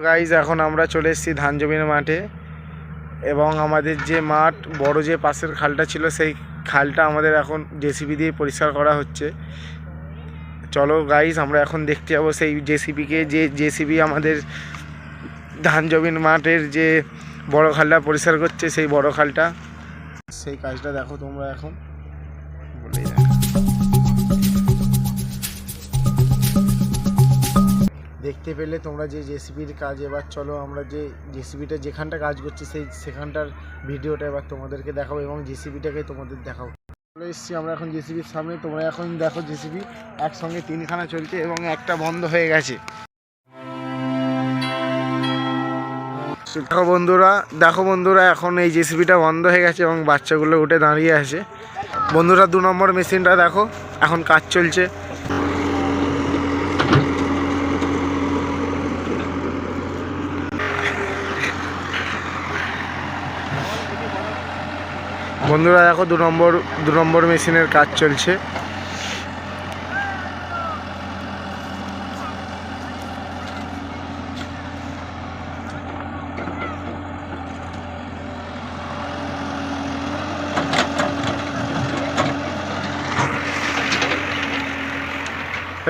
Guys এখন আমরা চলে এসেছি ধান জমির মাঠে এবং আমাদের যে মাঠ, বড় যে পাশের খালটা ছিল, সেই খালটা আমাদের এখন জেসিবি দিয়ে পরিষ্কার করা হচ্ছে। চলো গাইজ আমরা এখন দেখতে যাব সেই জেসিবিকে যে জেসিবি আমাদের ধান জমির মাঠের যে বড় খালটা পরিষ্কার করছে, সেই বড় খালটা। সেই কাজটা দেখো তোমরা এখন। দেখতে পেলে তোমরা যে জেসিবির কাজ, এবার চলো আমরা যে জেসিবিটা যেখানটা কাজ করছি, সেই সেখানটার ভিডিওটা এবার তোমাদেরকে দেখাবো এবং জেসিবিটাকে তোমাদের দেখাবো। চলে এসেছি আমরা এখন জেসিবির সামনে। তোমরা এখন দেখো জেসিবি একসঙ্গে তিনখানা চলছে এবং একটা বন্ধ হয়ে গেছে। দেখো বন্ধুরা দেখো বন্ধুরা, এখন এই জেসিবিটা বন্ধ হয়ে গেছে এবং বাচ্চাগুলো উঠে দাঁড়িয়ে আছে। বন্ধুরা, দু নম্বর মেশিনটা দেখো, এখন কাজ চলছে। বন্ধুরা, দেখো দু নম্বর দু নম্বর মেশিনের কাজ চলছে।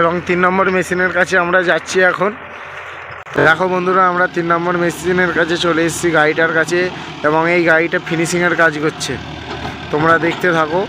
এবং তিন নম্বর মেশিনের কাছে আমরা যাচ্ছি এখন। দেখো বন্ধুরা, আমরা তিন নম্বর মেশিনের কাছে চলে এসেছি গাড়িটার কাছে এবং এই গাড়িটা ফিনিশিংয়ের কাজ করছে। তোমরা দেখতে থাকো।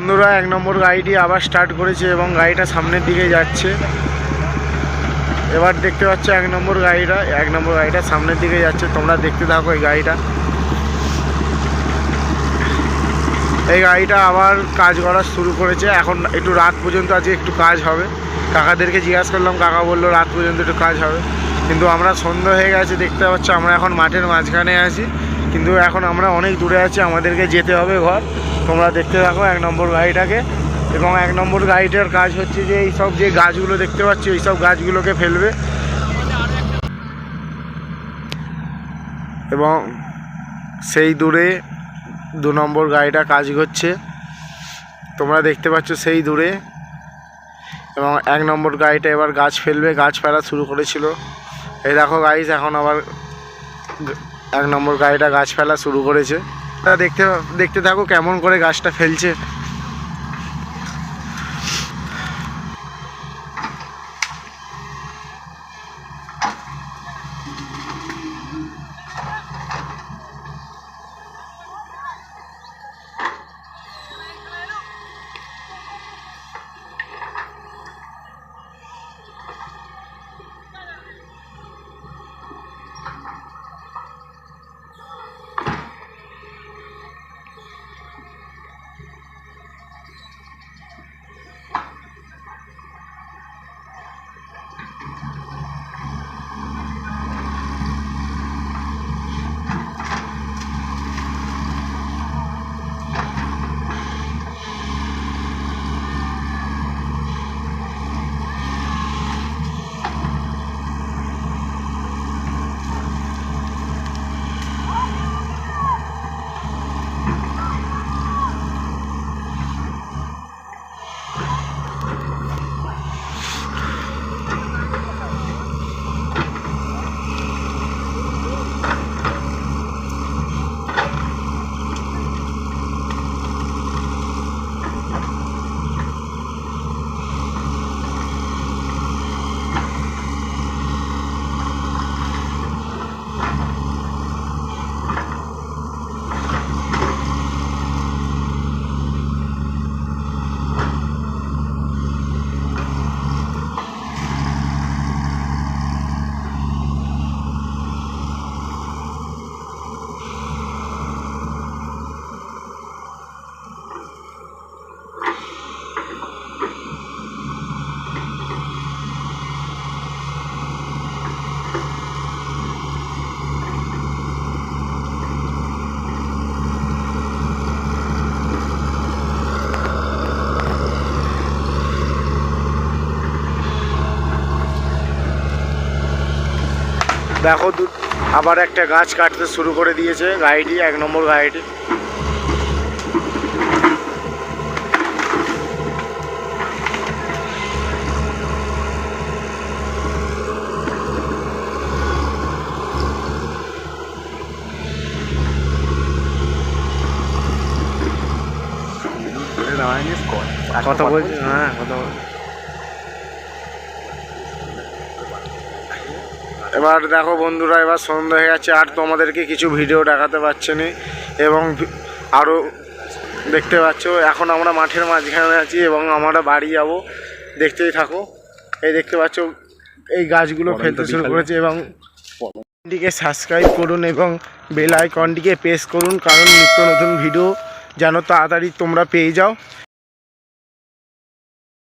বন্ধুরা, এক নম্বর গাড়িটি আবার স্টার্ট করেছে এবং গাড়িটা সামনের দিকে যাচ্ছে। এবার দেখতে পাচ্ছ এক নম্বর গাড়িটা, এক নম্বর গাড়িটা সামনের দিকে যাচ্ছে। তোমরা দেখতে থাকো এই গাড়িটা। এই গাড়িটা আবার কাজ করা শুরু করেছে। এখন একটু রাত পর্যন্ত আজকে একটু কাজ হবে। কাকাদেরকে জিজ্ঞাসা করলাম, কাকা বলল রাত পর্যন্ত একটু কাজ হবে। কিন্তু আমরা সন্ধ্যা হয়ে গেছে, দেখতে পাচ্ছ আমরা এখন মাঠের মাঝখানে আছি। কিন্তু এখন আমরা অনেক দূরে আছি, আমাদেরকে যেতে হবে ঘর। তোমরা দেখতে থাকো এক নম্বর গাড়িটাকে। এবং এক নম্বর গাড়িটার কাজ হচ্ছে যে, এই সব যে গাছগুলো দেখতে পাচ্ছি, এই সব গাছগুলোকে ফেলবে। এবং সেই দূরে দু নম্বর গাড়িটা কাজ করছে। তোমরা দেখতে পাচ্ছ সেই দূরে। এবং এক নম্বর গাড়িটা এবার গাছ ফেলবে, গাছ ফেলা শুরু করেছিল। এই দেখো গাইজ এখন আবার এক নম্বর গাড়িটা গাছ ফেলা শুরু করেছে। তা দেখতে দেখতে থাকো কেমন করে গাছটা ফেলছে। দেখো আবার একটা গাছ কাটতে শুরু করে দিয়েছে গাড়িটি এক নম্বর গাড়িটি। কথা বলছি। হ্যাঁ কথা বল এবার দেখো বন্ধুরা এবার সন্ধ্যা হয়ে গেছে আর তোমাদেরকে কিছু ভিডিও দেখাতে পারছি না। এবং আরও দেখতে পাচ্ছ এখন আমরা মাঠের মাঝখানে আছি এবং আমরা বাড়ি যাব। দেখতেই থাকো। এই দেখতে পাচ্ছ এই গাছগুলো ফেলতে শুরু করেছে এবং চ্যানেলটিকে সাবস্ক্রাইব করুন এবং বেল আইকনটিকে প্রেস করুন কারণ নিত্য নতুন ভিডিও যেন তাড়াতাড়ি তোমরা পেয়ে যাও।